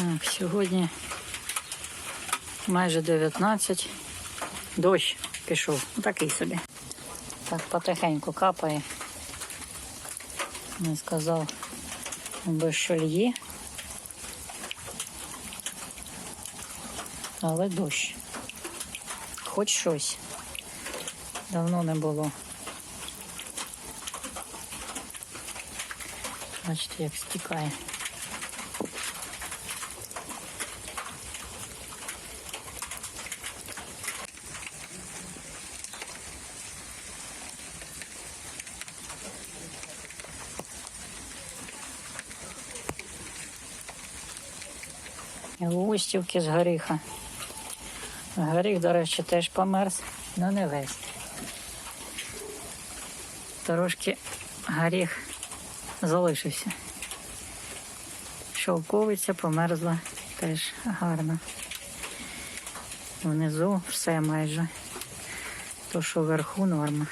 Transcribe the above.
Так, сьогодні майже 19. Дощ пішов. Такий собі. Так, потихеньку капає. Не сказав, без лє. Але дощ. Хоч щось. Давно не було. Бачите, як стікає. Лустівки з горіха. Горіх, до речі, теж померз, але не весь. Трошки горіх залишився. Шовковиця померзла теж гарно. Внизу все майже. То, що вверху норма.